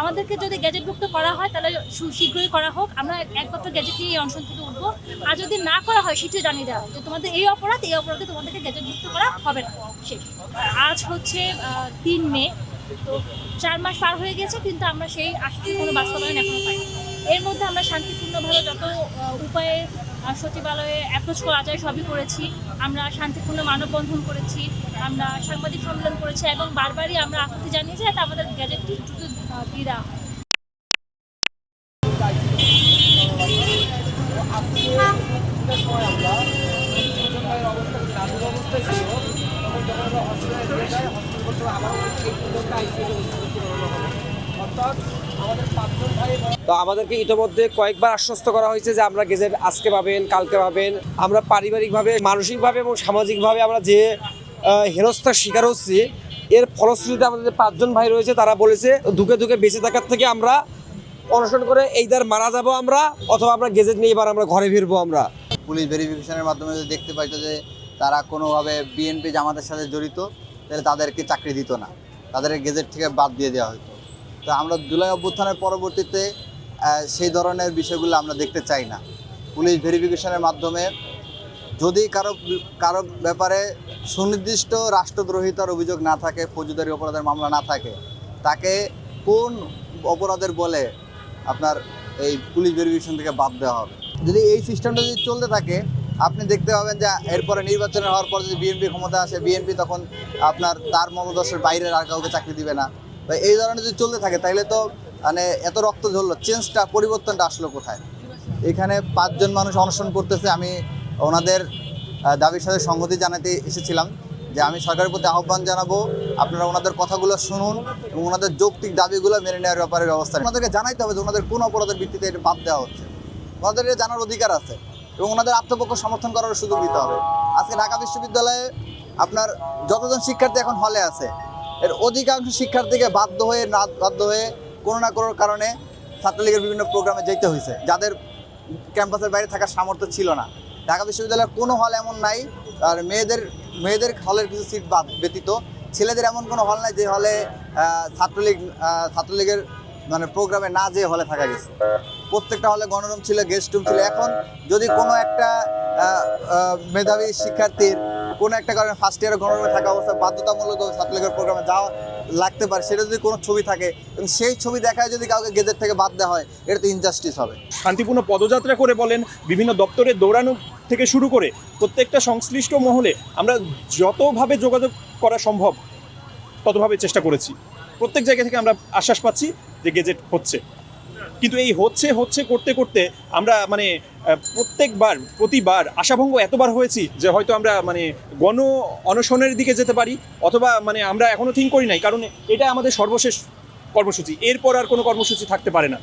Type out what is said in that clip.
আমাদেরকে যদি গ্যাজেটভুক্ত করা হয়, তাহলে শীঘ্রই করা হোক। আমরা একমাত্র গ্যাজেট নিয়ে এই অনশন থেকে উঠবো। আর যদি না করা হয় সেটি জানিয়ে দেওয়া যে তোমাদের এই অপরাধ, এই অপরাধে তোমাদেরকে গ্যাজেটভুক্ত করা হবে না। আজ হচ্ছে তিন মে, তো চার মাস পার হয়ে গেছে, কিন্তু আমরা সেই আশাটির কোনো বাস্তবায়ন এখনও পাইনি। এর মধ্যে আমরা শান্তিপূর্ণভাবে যত উপায়ে সচিবালয়ে অ্যাপ্রোচ করা যায়, সবই করেছি। আমরা শান্তিপূর্ণ মানববন্ধন করেছি। আমরা সাংবাদিক সম্মেলন করেছি এবং বারবারই আমরা আপত্তি জানিয়েছি যাতে আমাদের গ্যাজেটটি দ্রুত হয়। তো আমাদেরকে ইতিমধ্যে কয়েকবার আশ্বস্ত করা হয়েছে যে আমরা গেজেট আজকে পাবেন, কালকে পাবেন আমরা পারিবারিকভাবে, মানসিকভাবে এবং সামাজিকভাবে আমরা যে হেনস্থার শিকার হচ্ছি এর ফলশ্রুতিতে আমাদের পাঁচজন ভাই রয়েছে, তারা বলেছে, ধুকে ধুকে বেঁচে থাকার থেকে আমরা অনশন করে এইদার মারা যাব আমরা, অথবা আমরা গেজেট নিয়ে এবার আমরা ঘরে ফিরবো আমরা। পুলিশ ভেরিফিকেশনের মাধ্যমে যদি দেখতে পাইতো যে তারা কোনোভাবে বিএনপি জামাতের সাথে জড়িত, তাহলে তাদেরকে চাকরি দিত না। তাদের গেজেট থেকে বাদ দিয়ে দেওয়া হতো। তো আমরা জুলাই অভ্যুত্থানের পরবর্তীতে সেই ধরনের বিষয়গুলো আমরা দেখতে চাই না। পুলিশ ভেরিফিকেশনের মাধ্যমে যদি কারও কারও ব্যাপারে সুনির্দিষ্ট রাষ্ট্রদ্রোহিতার অভিযোগ না থাকে, ফৌজদারি অপরাধের মামলা না থাকে, তাকে কোন অপরাধের বলে আপনার এই পুলিশ ভেরিফিকেশন থেকে বাদ দেওয়া হবে? যদি এই সিস্টেমটা যদি চলতে থাকে, আপনি দেখতে পাবেন যে এরপরে নির্বাচন হওয়ার পর যদি বিএনপি ক্ষমতা আসে, বিএনপি তখন আপনার তার মনোদর্শের বাইরের আর কাউকে চাকরি দিবে না। এই ধরনের যদি চলতে থাকে, তাহলে তো মানে এত রক্ত ঝরলো, চেঞ্জটা, পরিবর্তনটা আসলো কোথায়? এখানে পাঁচজন মানুষ অনশন করতেছে, আমি ওনাদের দাবির সাথে সংহতি জানাতে এসেছিলাম যে আমি সরকারের প্রতি আহ্বান জানাব, আপনারা ওনাদের কথাগুলো শুনুন এবং ওনাদের যৌক্তিক দাবিগুলো মেনে নেওয়ার ব্যাপারে ব্যবস্থা। ওনাদেরকে জানাইতে হবে যে ওনাদের কোন অপরাধের ভিত্তিতে এটা বাদ দেওয়া হচ্ছে। ওনাদের এটা জানার অধিকার আছে এবং ওনাদের আত্মপক্ষ সমর্থন করার সুযোগ দিতে হবে। আজকে ঢাকা বিশ্ববিদ্যালয়ে আপনার যতজন শিক্ষার্থী এখন হলে আছে, এর অধিকাংশ শিক্ষার্থীকে বাধ্য হয়ে না, বাধ্য হয়ে কোনো না কোনো কারণে ছাত্রলীগের বিভিন্ন প্রোগ্রামে যেতে হয়েছে। যাদের ক্যাম্পাসের বাইরে থাকার সামর্থ্য ছিল না। ঢাকা বিশ্ববিদ্যালয়ের কোনো হল এমন নাই, আর মেয়েদের মেয়েদের হলের কিছু সিট ব্যতীত, ছেলেদের এমন কোনো হল নাই যে হলে ছাত্রলীগ ছাত্রলীগের মানে প্রোগ্রামে না যেয়ে হলে থাকা গেছে। প্রত্যেকটা হলে গণরুম ছিল গেস্ট রুম ছিল। এখন যদি কোনো একটা মেধাবী শিক্ষার্থীর কোনো একটা কারণে ফার্স্ট ইয়ারে গণরুমে থাকা অবস্থায় বাধ্যতামূলক ছাত্রলীগের প্রোগ্রামে যাওয়া লাগতে পারে, সেটা যদি কোনো ছবি থাকে এবং সেই ছবি দেখায় যদি কাউকে গেজেট থেকে বাদ দেওয়া হয়, এটা তো ইনজাস্টিস হবে। শান্তিপূর্ণ পদযাত্রা করে বলেন, বিভিন্ন দপ্তরে দৌড়ানো থেকে শুরু করে প্রত্যেকটা সংশ্লিষ্ট মহলে আমরা যতভাবে যোগাযোগ করা সম্ভব ততভাবে চেষ্টা করেছি। প্রত্যেক জায়গা থেকে আমরা আশ্বাস পাচ্ছি যে গেজেট হচ্ছে। কিন্তু এই হচ্ছে হচ্ছে করতে করতে আমরা মানে প্রত্যেকবার, প্রতিবার আশাভঙ্গ এতবার হয়েছি যে হয়তো আমরা মানে গণ অনশনের দিকে যেতে পারি অথবা মানে আমরা এখনও থিঙ্ক করি নাই। কারণ এটা আমাদের সর্বশেষ কর্মসূচি। এরপর আর কোনো কর্মসূচি থাকতে পারে না।